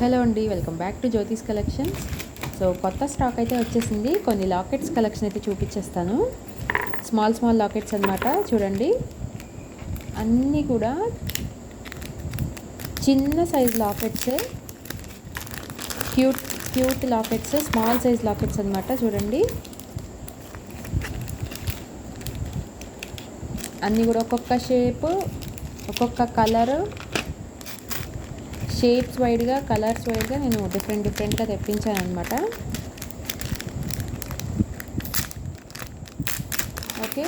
Hello అండి welcome back to Jyothish collections so కొత్త stock అయితే వచ్చేసింది. కొన్ని లాకెట్స్ కలెక్షన్ అయితే చూపించేస్తాను. స్మాల్ స్మాల్ లాకెట్స్ అనమాట చూడండి. అన్నీ కూడా చిన్న size లాకెట్సే. Cute cute lockets small size lockets అనమాట చూడండి. అన్నీ కూడా ఒక్కొక్క షేప్ ఒక్కొక్క కలర్. షేప్స్ వైడ్గా కలర్స్ వైడ్గా నేను డిఫరెంట్ డిఫరెంట్గా తెప్పించాను అనమాట ఓకే?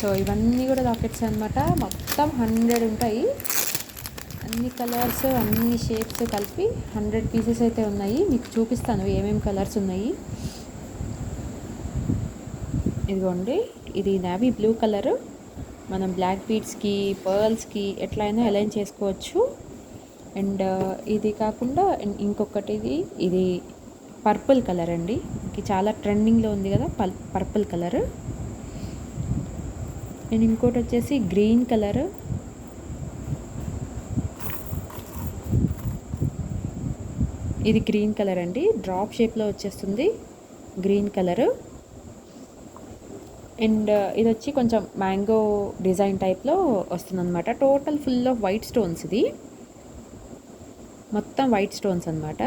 సో ఇవన్నీ కూడా లాకెట్స్ అనమాట మొత్తం హండ్రెడ్ ఉంటాయి. అన్ని కలర్స్ అన్ని షేప్స్ కలిపి హండ్రెడ్ పీసెస్ అయితే ఉన్నాయి. మీకు చూపిస్తాను ఏమేమి కలర్స్ ఉన్నాయి. ఇదిగోండి ఇది నావీ బ్లూ కలర్ మనం బ్లాక్ బీడ్స్కి పర్ల్స్కి ఎట్లయినా అలైన్ చేసుకోవచ్చు. అండ్ uh, ఇది కాకుండా ఇంకొకటి ఇది ఇది పర్పుల్ కలర్ అండి. ఇది చాలా ట్రెండింగ్లో ఉంది కదా పల్ పర్పుల్ కలర్ అండ్ ఇంకోటి వచ్చేసి గ్రీన్ కలర్ ఇది గ్రీన్ కలర్ అండి. డ్రాప్ షేప్లో వచ్చేస్తుంది గ్రీన్ కలరు అండ్ uh, ఇది వచ్చి కొంచెం మ్యాంగో డిజైన్ టైప్లో వస్తుందన్నమాట. Total full of white stones ఇది. మొత్తం వైట్ స్టోన్స్ అనమాట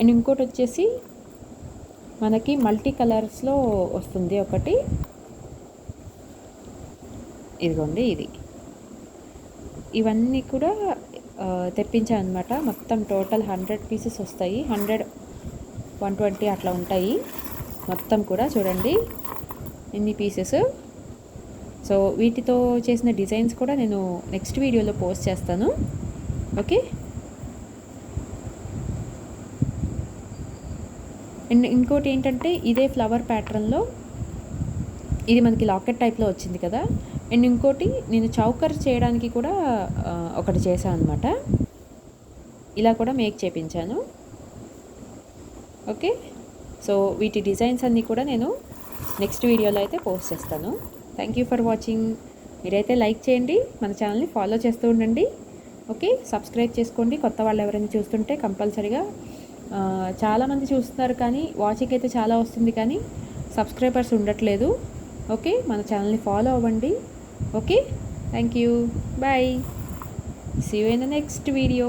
అండ్ ఇంకోటి వచ్చేసి మనకి మల్టీ కలర్స్లో వస్తుంది ఒకటి. ఇదిగోండి ఇది. ఇవన్నీ కూడా uh, తెప్పించామనమాట మొత్తం టోటల్ హండ్రెడ్ పీసెస్ వస్తాయి. హండ్రెడ్ వన్ ట్వంటీ అట్లా ఉంటాయి. మొత్తం కూడా చూడండి. ఎన్ని పీసెస్ సో వీటితో చేసిన డిజైన్స్ కూడా నేను నెక్స్ట్ వీడియోలో పోస్ట్ చేస్తాను. ఓకే అండ్ ఇంకోటి ఏంటంటే ఇదే ఫ్లవర్ ప్యాటర్న్లో ఇది మనకి లాకెట్ టైప్లో వచ్చింది కదా. అండ్ ఇంకోటి నేను చౌకర్ చేయడానికి కూడా ఒకటి చేశాను అనమాట ఇలా కూడా మేక్ చేపించాను. ఓకే సో వీటి డిజైన్స్ అన్నీ కూడా నేను నెక్స్ట్ వీడియోలో అయితే పోస్ట్ చేస్తాను. థ్యాంక్ యూ ఫర్ వాచింగ్ మీరైతే లైక్ చేయండి మన ఛానల్ని ఫాలో చేస్తూ ఉండండి. ఓకే సబ్స్క్రైబ్ చేసుకోండి. కొత్త వాళ్ళు ఎవరైనా చూస్తుంటే కంపల్సరీగా చాలామంది చూస్తున్నారు కానీ వాచింగ్ అయితే చాలా వస్తుంది కానీ సబ్స్క్రైబర్స్ ఉండట్లేదు. ఓకే మన ఛానల్ని ఫాలో అవ్వండి. Okay thank you bye see you in the next video